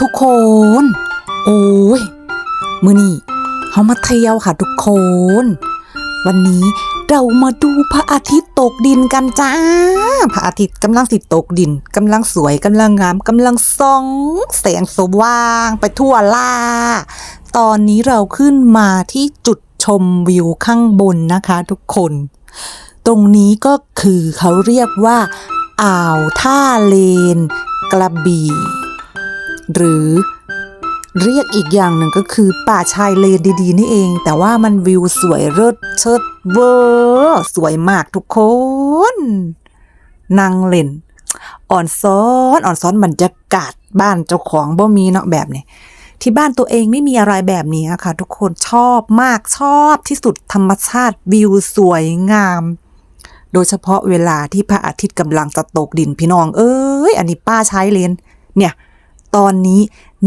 ทุกคน โอ้ย มือนี่เขามาเที่ยวค่ะทุกคน วันนี้เรามาดูพระอาทิตย์ตกดินกันจ้า พระอาทิตย์กำลังสิตกดินกำลังสวยกำลังงามกำลังส่องแสงสว่างไปทั่วล่า ตอนนี้เราขึ้นมาที่จุดชมวิวข้างบนนะคะทุกคน ตรงนี้ก็คือเขาเรียกว่า อ่าวท่าเลน กระบี่ หรือเรียกอีกอย่างหนึ่งก็คือป่าชายเลนดีๆ นี่เอง แต่ว่ามันวิวสวยเลิศเชิดเวอร์สวยมากทุกคนนั่งเล่น อ่อนซ้อนอ่อนซ้อนบรรยากาศบ้านเจ้าของบ่มีเนาะแบบนี้ที่บ้านตัวเองไม่มีอะไรแบบนี้ค่ะ ทุกคนชอบมากชอบที่สุดธรรมชาติวิวสวยงาม โดยเฉพาะเวลาที่พระอาทิตย์กำลังจะตกดินพี่น้อง เอ้ย อันนี้ป้าใช้เลนเนี่ย ตอนนี้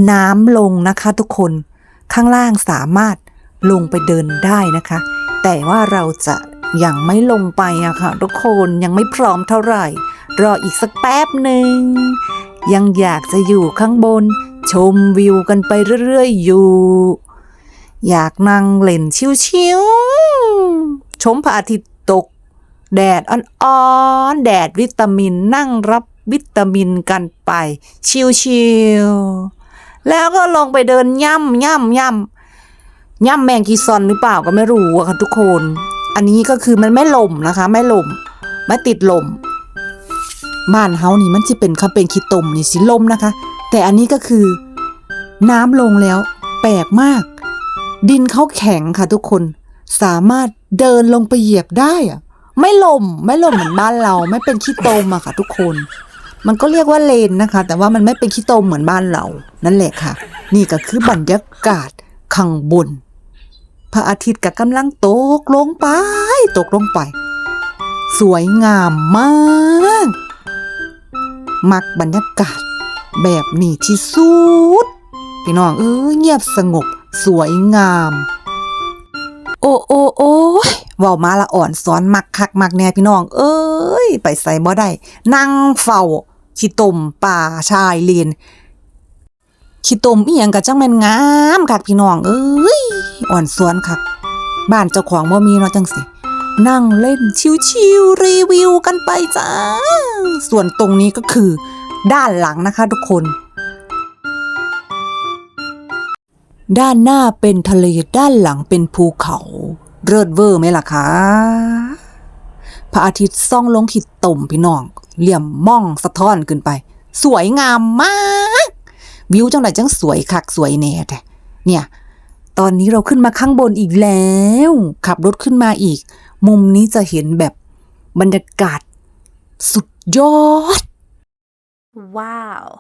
น้ำลงนะคะทุกคนข้างล่างสามารถลงไปเดินได้นะคะ แต่ว่าเราจะยังไม่ลงไปอะค่ะ ทุกคนยังไม่พร้อมเท่าไหร่ รออีกสักแป๊บหนึ่ง ยังอยากจะอยู่ข้างบน ชมวิวกันไปเรื่อยๆอยู่ อยากนั่งเล่นชิวๆชมพระอาทิตย์ตก แดดอ่อนๆ แดดวิตามินนั่งรับ วิตามินกันไป ชิวๆแล้วก็ลงไปเดินย่ำย่ำย่ำย่ำแมงกีซอนหรือเปล่าก็ไม่รู้อะค่ะทุกคน อันนี้ก็คือมันไม่ลมนะคะ ไม่ลมไม่ติดลมบ้านเฮานี่มันจะเป็นคาเป็นขี้ตมนี่สิลมนะคะ แต่อันนี้ก็คือ น้ำลงแล้ว แปลกมาก ดินเขาแข็งค่ะทุกคน สามารถเดินลงไปเหยียบได้อะไม่ลมไม่ลมเหมือนบ้านเรา ไม่เป็นขี้ตมอะค่ะทุกคน มันก็เรียกว่าเลนนะคะ แต่ว่ามันไม่เป็นขี้ตมเหมือนบ้านเรา นั่นแหละค่ะ นี่ก็คือบรรยากาศข้างบน พระอาทิตย์ก็กำลังตกลงไป ตกลงไป สวยงามมาก มักบรรยากาศ แบบนี้ที่สุดพี่น้องเอ้ยเงียบสงบ สวยงาม โอ้โอ้โอ้ เว้ามาละอ่อนสอนมักคักมักแน่พี่น้อง เอ้ย ไปใส่บ่ได้นั่งเฝ้าขี้ตมป่าชายเลนขี้ตมอีหยังก็จังแม่นงามคักพี่น้อง เอ้ยอ่อนสวนคักบ้านเจ้าของบ่มีเนาะจังสิ นั่งเล่นชิวๆรีวิวกันไปจ้า ส่วนตรงนี้ก็คือ ด้านหลังนะคะทุกคน ด้านหน้าเป็นทะเลด้านหลังเป็นภูเขา เริดเวอร์ไหมล่ะคะพระอาทิตย์ส่องลงขีดต่มพี่น้อง เหลี่ยมม่องสะท้อนขึ้นไป สวยงามมาก วิวจังไหนจังสวยคักสวยแน่แต่เนี่ย ตอนนี้เราขึ้นมาข้างบนอีกแล้ว ขับรถขึ้นมาอีก มุมนี้จะเห็นแบบบรรยากาศสุดยอด Wow.